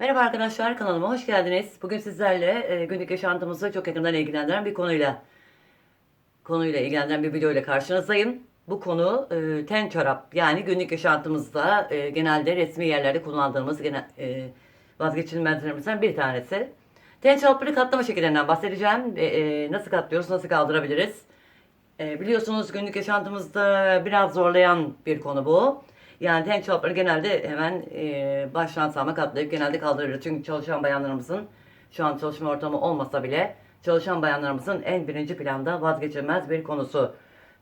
Merhaba arkadaşlar kanalıma hoş geldiniz. Bugün sizlerle e, günlük yaşantımızı çok yakından ilgilendiren bir konuyla konuyla ilgilendiren bir video ile karşınızdayım. Bu konu e, ten çorap yani günlük yaşantımızda e, genelde resmi yerlerde kullandığımız genel, e, vazgeçilmezlerimizden bir tanesi. Ten çorapları katlama şekillerinden bahsedeceğim. E, e, nasıl katlıyoruz, nasıl kaldırabiliriz? E, biliyorsunuz günlük yaşantımızda biraz zorlayan bir konu bu. Yani ten çorapları genelde hemen e, baştan sağma katlayıp genelde kaldırırız. Çünkü çalışan bayanlarımızın şu an çalışma ortamı olmasa bile çalışan bayanlarımızın en birinci planda vazgeçilmez bir konusu.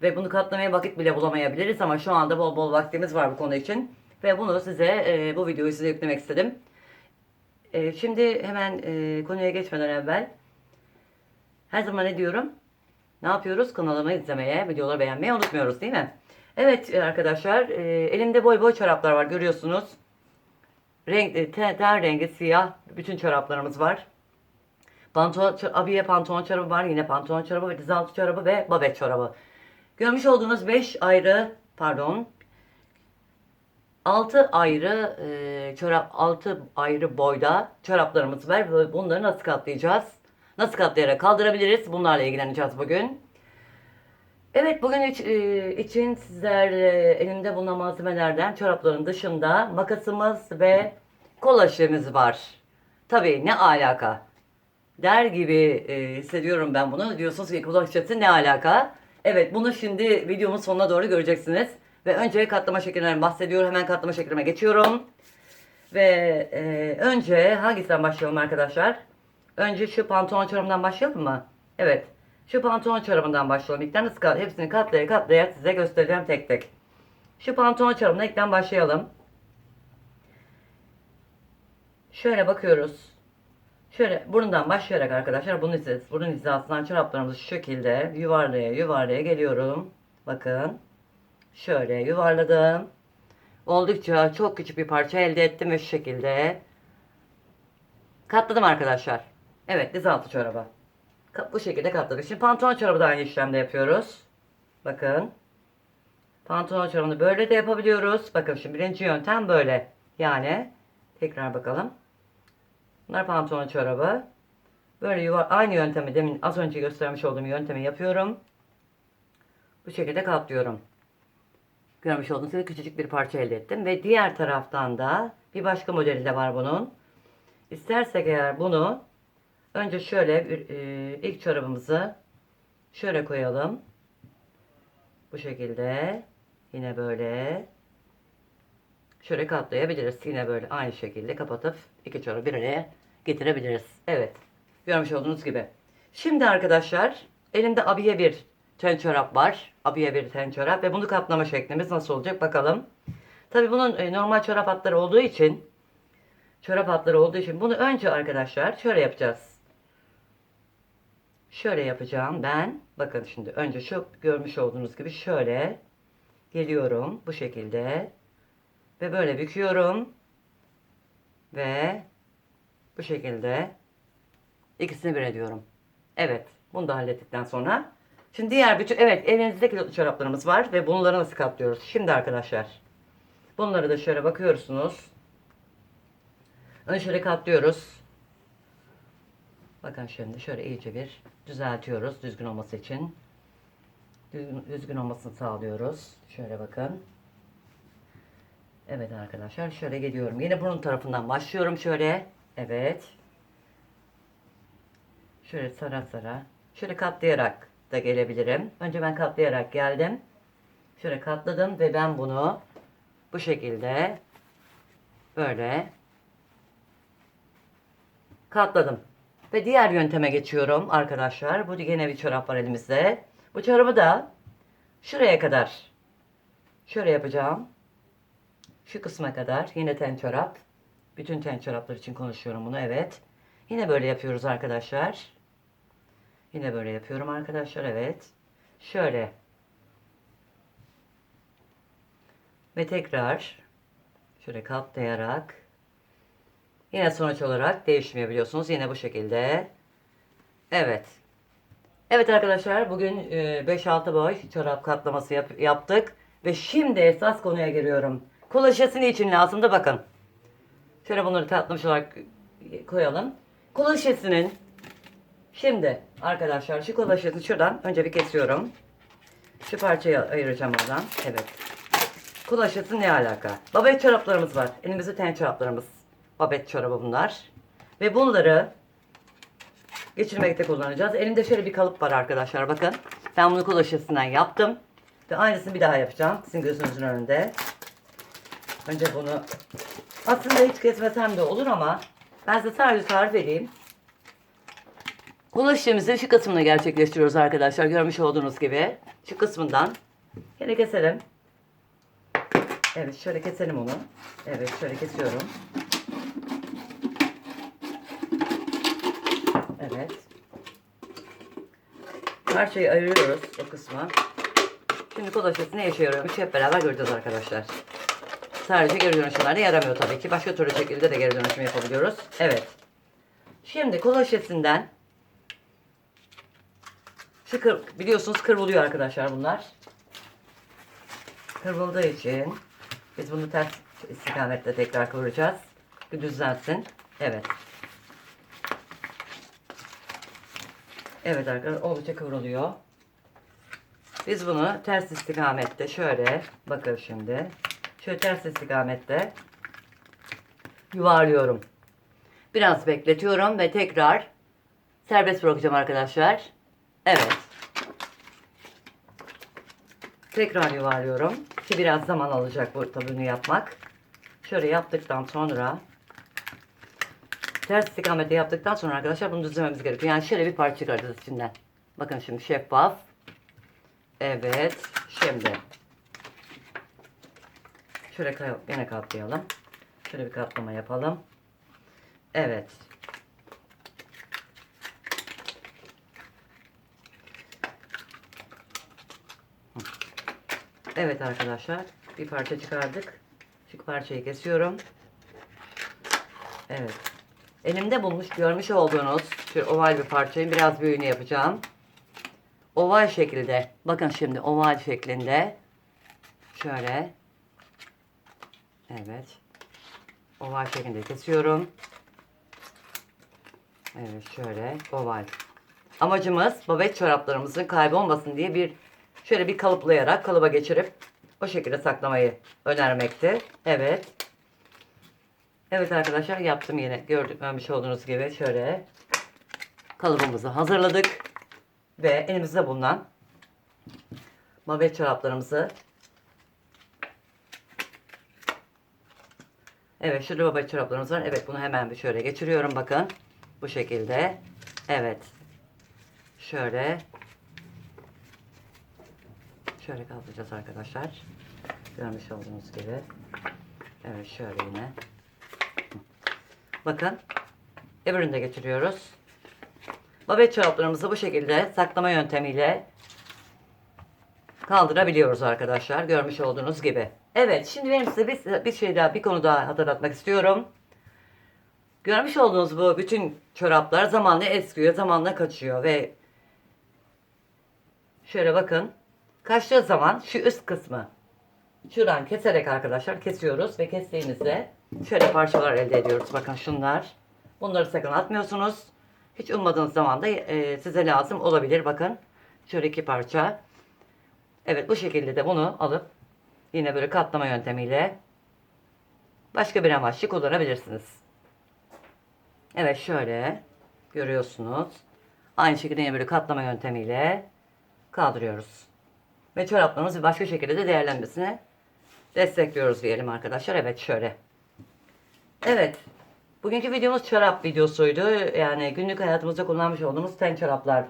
Ve bunu katlamaya vakit bile bulamayabiliriz ama şu anda bol bol vaktimiz var bu konu için. Ve bunu size e, bu videoyu size yüklemek istedim. E, şimdi hemen e, konuya geçmeden evvel her zaman ne diyorum? Ne yapıyoruz? Kanalımı izlemeye, videoları beğenmeyi unutmuyoruz değil mi? Evet arkadaşlar, e, elimde boy boy çoraplar var görüyorsunuz. Renk, e, ten, rengi siyah bütün çoraplarımız var. Pantolon, abiye pantolon çorabı var, yine pantolon çorabı ve dizaltı çorabı ve babet çorabı. Görmüş olduğunuz 5 ayrı, pardon, 6 ayrı e, çorap, 6 ayrı boyda çoraplarımız var bunları nasıl katlayacağız? Nasıl katlayarak kaldırabiliriz? Bunlarla ilgileneceğiz bugün. Evet bugün iç- e, için sizlerle elimde bulunan malzemelerden çorapların dışında makasımız ve kolaşemiz var. Tabii ne alaka? Der gibi e, hissediyorum ben bunu. Diyorsunuz ki kulaççası ne alaka? Evet bunu şimdi videomun sonuna doğru göreceksiniz. Ve önce katlama şekillerinden bahsediyorum. Hemen katlama şeklime geçiyorum. Ve e, önce hangisinden başlayalım arkadaşlar? Önce şu pantolon çorabından başlayalım mı? Evet. Şu pantolon çorabından başlayalım. İlkten kat- hepsini katlaya katlaya size göstereceğim tek tek. Şu pantolon çorabına ilkten başlayalım. Şöyle bakıyoruz. Şöyle burundan başlayarak arkadaşlar bunun hizası, burun hizasından çoraplarımızı şu şekilde yuvarlaya yuvarlaya geliyorum. Bakın. Şöyle yuvarladım. Oldukça çok küçük bir parça elde ettim ve şu şekilde katladım arkadaşlar. Evet diz altı. Bu şekilde katladık. Şimdi pantolon çorabı da aynı işlemde yapıyoruz. Bakın. Pantolon çorabını böyle de yapabiliyoruz. Bakın şimdi birinci yöntem böyle. Yani tekrar bakalım. Bunlar pantolon çorabı. Böyle yuvar aynı yöntemi demin az önce göstermiş olduğum yöntemi yapıyorum. Bu şekilde katlıyorum. Görmüş olduğunuz gibi küçücük bir parça elde ettim. Ve diğer taraftan da bir başka modeli de var bunun. İstersek eğer bunu önce şöyle e, ilk çorabımızı şöyle koyalım. Bu şekilde. Yine böyle. Şöyle katlayabiliriz. Yine böyle aynı şekilde kapatıp iki çorabı bir araya getirebiliriz. Evet. Görmüş olduğunuz gibi. Şimdi arkadaşlar elimde abiye bir ten çorap var. Abiye bir ten çorap ve bunu kaplama şeklimiz nasıl olacak bakalım. Tabi bunun e, normal çorap hatları olduğu için çorap hatları olduğu için bunu önce arkadaşlar şöyle yapacağız. Şöyle yapacağım ben. Bakın şimdi önce şu görmüş olduğunuz gibi şöyle geliyorum bu şekilde ve böyle büküyorum ve bu şekilde ikisini bir ediyorum. Evet bunu da hallettikten sonra şimdi diğer bütün evet elinizde kilotlu çoraplarımız var ve bunları nasıl katlıyoruz? Şimdi arkadaşlar bunları da şöyle bakıyorsunuz. Önce şöyle katlıyoruz. Bakın şimdi şöyle iyice bir düzeltiyoruz düzgün olması için. Düzgün, düzgün olmasını sağlıyoruz. Şöyle bakın. Evet arkadaşlar şöyle geliyorum. Yine bunun tarafından başlıyorum şöyle. Evet. Şöyle sara sara. Şöyle katlayarak da gelebilirim. Önce ben katlayarak geldim. Şöyle katladım ve ben bunu bu şekilde böyle katladım. Ve diğer yönteme geçiyorum arkadaşlar. Bu yine bir çorap var elimizde. Bu çorabı da şuraya kadar şöyle yapacağım. Şu kısma kadar yine ten çorap. Bütün ten çoraplar için konuşuyorum bunu evet. Yine böyle yapıyoruz arkadaşlar. Yine böyle yapıyorum arkadaşlar evet. Şöyle. Ve tekrar şöyle katlayarak yine sonuç olarak değişmiyor biliyorsunuz. Yine bu şekilde. Evet. Evet arkadaşlar bugün e, 5-6 boy çorap katlaması yap- yaptık. Ve şimdi esas konuya giriyorum. Kolaçesi için lazımdı bakın. Şöyle bunları tatlamış olarak koyalım. Kola şimdi arkadaşlar şu kola şuradan önce bir kesiyorum. Şu parçayı ayıracağım oradan. Evet. Kola şişesi ne alaka? Babet çoraplarımız var. Elimizde ten çoraplarımız. Babet çorabı bunlar. Ve bunları geçirmekte kullanacağız. Elimde şöyle bir kalıp var arkadaşlar. Bakın. Ben bunu kola şişesinden yaptım. Ve aynısını bir daha yapacağım. Sizin gözünüzün önünde. Önce bunu aslında hiç kesmesem de olur ama ben size sadece tarif edeyim. Kola şişemizi şu kısmını gerçekleştiriyoruz arkadaşlar. Görmüş olduğunuz gibi. Şu kısmından. Yine keselim. Evet şöyle keselim onu. Evet şöyle kesiyorum. Evet. Parçayı ayırıyoruz o kısma. Şimdi kola şişesi ne işe yarıyormuş hep beraber göreceğiz arkadaşlar. Sadece geri dönüşümlerde yaramıyor tabii ki. Başka türlü şekilde de geri dönüşüm yapabiliyoruz. Evet. Şimdi kola şişesinden şu kır, biliyorsunuz kırılıyor arkadaşlar bunlar. Kırıldığı için biz bunu ters istikamette tekrar kıvıracağız. Bir düzlensin. Evet. Evet arkadaşlar oldukça kıvrılıyor. Biz bunu ters istikamette şöyle bakın şimdi. Şöyle ters istikamette yuvarlıyorum. Biraz bekletiyorum ve tekrar serbest bırakacağım arkadaşlar. Evet. Tekrar yuvarlıyorum. Ki biraz zaman alacak bu tabi bunu yapmak. Şöyle yaptıktan sonra ters istikamette yaptıktan sonra arkadaşlar bunu düzlememiz gerekiyor. Yani şöyle bir parça çıkaracağız içinden. Bakın şimdi şeffaf. Evet. Şimdi şöyle yine katlayalım. Şöyle bir katlama yapalım. Evet. Evet arkadaşlar. Bir parça çıkardık. Şu parçayı kesiyorum. Evet. Elimde bulmuş görmüş olduğunuz şu oval bir parçayı biraz büyüğünü yapacağım. Oval şekilde. Bakın şimdi oval şeklinde. Şöyle. Evet. Oval şeklinde kesiyorum. Evet şöyle oval. Amacımız babet çoraplarımızın kaybolmasın diye bir şöyle bir kalıplayarak kalıba geçirip o şekilde saklamayı önermekti. Evet. Evet arkadaşlar yaptım yine. Gördük görmüş olduğunuz gibi şöyle kalıbımızı hazırladık. Ve elimizde bulunan babet çoraplarımızı Evet şurada babet çoraplarımız var. Evet bunu hemen bir şöyle geçiriyorum bakın. Bu şekilde. Evet. Şöyle. Şöyle kaldıracağız arkadaşlar. Görmüş olduğunuz gibi. Evet şöyle yine. Bakın. Öbürünü de geçiriyoruz. Babet çoraplarımızı bu şekilde saklama yöntemiyle kaldırabiliyoruz arkadaşlar. Görmüş olduğunuz gibi. Evet şimdi benim size bir, bir şey daha bir konu daha hatırlatmak istiyorum. Görmüş olduğunuz bu bütün çoraplar zamanla eskiyor, zamanla kaçıyor ve şöyle bakın. Kaçtığı zaman şu üst kısmı şuradan keserek arkadaşlar kesiyoruz ve kestiğimizde şöyle parçalar elde ediyoruz. Bakın şunlar. Bunları sakın atmıyorsunuz. Hiç ummadığınız zaman da e, size lazım olabilir. Bakın şöyle iki parça. Evet bu şekilde de bunu alıp yine böyle katlama yöntemiyle başka bir amaçlı kullanabilirsiniz. Evet şöyle görüyorsunuz. Aynı şekilde yine böyle katlama yöntemiyle kaldırıyoruz. Ve çoraplarımız başka şekilde de değerlenmesini destekliyoruz diyelim arkadaşlar. Evet şöyle. Evet. Bugünkü videomuz çorap videosuydu. Yani günlük hayatımızda kullanmış olduğumuz ten çoraplar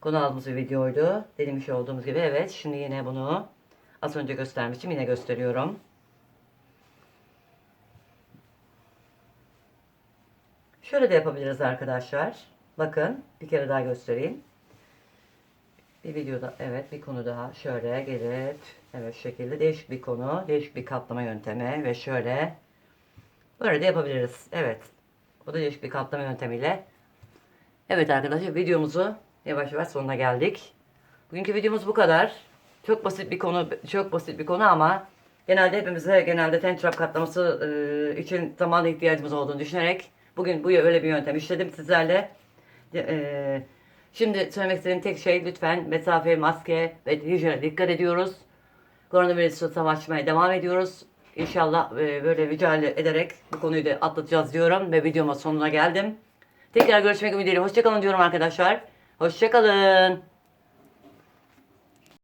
konu aldığımız bir videoydu. Denemiş olduğumuz gibi. Evet. Şimdi yine bunu az önce göstermiştim. Yine gösteriyorum. Şöyle de yapabiliriz arkadaşlar. Bakın bir kere daha göstereyim. Bir videoda evet bir konu daha şöyle gelip evet şekilde değişik bir konu, değişik bir katlama yöntemi ve şöyle böyle de yapabiliriz. Evet. Bu da değişik bir katlama yöntemiyle. Evet arkadaşlar videomuzu yavaş yavaş sonuna geldik. Bugünkü videomuz bu kadar. Çok basit bir konu, çok basit bir konu ama Genelde hepimize genelde ten trap katlaması e, için zamana ihtiyacımız olduğunu düşünerek bugün bu öyle bir yöntem işledim sizlerle. E, şimdi söylemek istediğim tek şey lütfen mesafe, maske ve hijyene dikkat ediyoruz. Koronavirüsü savaşmaya devam ediyoruz. İnşallah e, böyle mücadele ederek bu konuyu da atlatacağız diyorum ve videomun sonuna geldim. Tekrar görüşmek ümidiyle. Hoşçakalın diyorum arkadaşlar. Hoşçakalın.